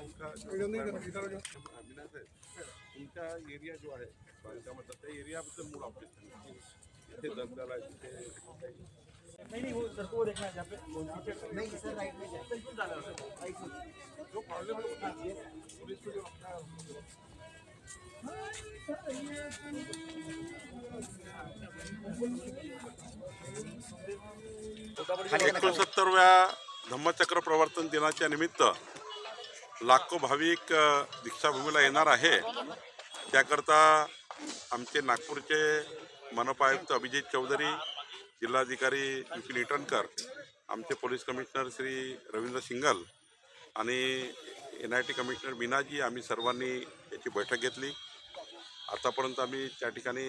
है तुमचा एरिया जो आहे बांधकामाचा त्या एरियाबद्दल मूळ अपडेट सांगा. इथे दंगल आहे तिथे नहीं नहीं वो सर को देखना है जहाँ पे नहीं सर राइट में जाए बिल्कुल डाला सर राइट में जो प्रॉब्लेम है पुलिस को जो अपना एकोणसत्तरव्या धम्मचक्र प्रवर्तन दिनाच्या निमित्त लाखो भाविक दीक्षाभूमीला येणार आहे. त्याकरता आमचे नागपूरचे मनपा आयुक्त अभिजित चौधरी जिल्हाधिकारी विपिन इटनकर आमचे पोलीस कमिशनर श्री रवींद्र सिंगल आणि N I T commissioner Meena ji आम्ही सर्वांनी याची बैठक घेतली. आतापर्यंत आम्ही त्या ठिकाणी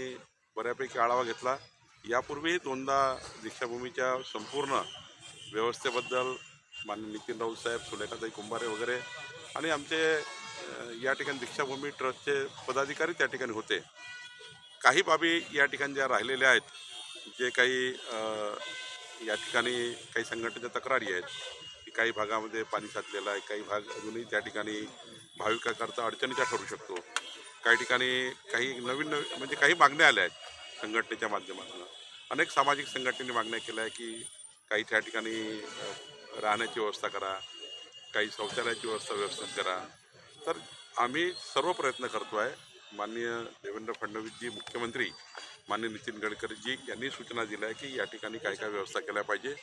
बऱ्यापैकी आढावा घेतला. यापूर्वी दोनदा दीक्षाभूमीच्या संपूर्ण व्यवस्थेबद्दल माननीय नितीन राऊत साहेब सुलेखाताई कुंभारे वगैरे आणि आमचे या ठिकाणी दीक्षाभूमी ट्रस्टचे पदाधिकारी त्या ठिकाणी होते. काही बाबी या ठिकाणी ज्या राहिलेल्या आहेत जे काही या ठिकाणी काही संघटनेच्या तक्रारी आहेत की काही भागामध्ये पाणी साचलेलं आहे काही भाग अजूनही त्या ठिकाणी भाविकाकरता अडचणीचा ठरू शकतो. काही ठिकाणी काही नवीन नवीन म्हणजे काही मागण्या आल्या आहेत संघटनेच्या माध्यमातून. अनेक सामाजिक संघटनेने मागण्या केल्या आहे की काही त्या ठिकाणी राहण्याची व्यवस्था करा काही शौचालयाची व्यवस्था व्यवस्थित करा. तर आम्ही सर्व प्रयत्न करतो आहे माननीय देवेंद्र फडणवीसजी मुख्यमंत्री माननीय नितीन गडकरीजी यांनी सूचना दिल्या आहे की या ठिकाणी काय काय व्यवस्था केल्या पाहिजे.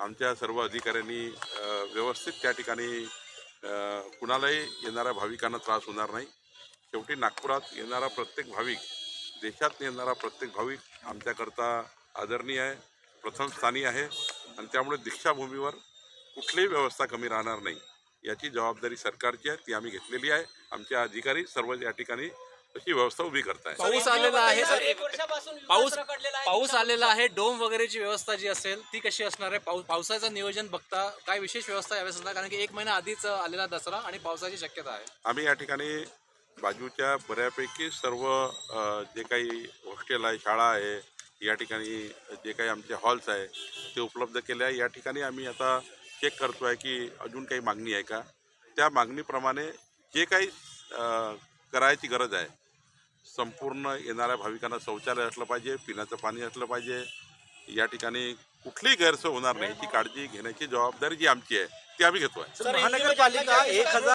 आमच्या सर्व अधिकाऱ्यांनी व्यवस्थित त्या ठिकाणी कुणालाही येणाऱ्या भाविकांना त्रास होणार नाही. शेवटी नागपुरात येणारा प्रत्येक भाविक देशात येणारा प्रत्येक भाविक आमच्याकरता आदरणीय आहे प्रथम स्थानी आहे आणि त्यामुळे दीक्षाभूमीवर कुठलीही व्यवस्था कमी राहणार नाही. याची जबाबदारी सरकारची आहे ती आम्ही घेतलेली आहे. आमचे अधिकारी सर्व या ठिकाणी तशी व्यवस्था उभी करताय पाऊस आलेला आहे सर. एक वर्षापासून पाऊस आहे. पाऊस आलेला आहे. डोम वगैरेची व्यवस्था जी असेल ती कशी असणार आहे? पाऊस पावसाचं नियोजन बघता काय विशेष व्यवस्था यावेळेस असणार? कारण की एक महिना आधीच आलेला दसरा आणि पावसाची शक्यता आहे. आम्ही या ठिकाणी बाजूच्या बऱ्यापैकी सर्व जे काही हॉस्टेल आहे शाळा आहे या ठिकाणी जे काही आमचे हॉल्स आहे ते उपलब्ध केले आहे. या ठिकाणी आम्ही आता चेक करतो आहे की अजून काही मागणी आहे का? त्या मागणीप्रमाणे जे काही करायची गरज आहे संपूर्ण येणाऱ्या भाविकांना शौचालय असलं पाहिजे पिण्याचं पाणी असलं पाहिजे या ठिकाणी कुठलीही गैरसोय होणार नाही. ही काळजी घेण्याची जबाबदारी जी आमची आहे ती आम्ही घेतो आहे महानगरपालिका एक हजार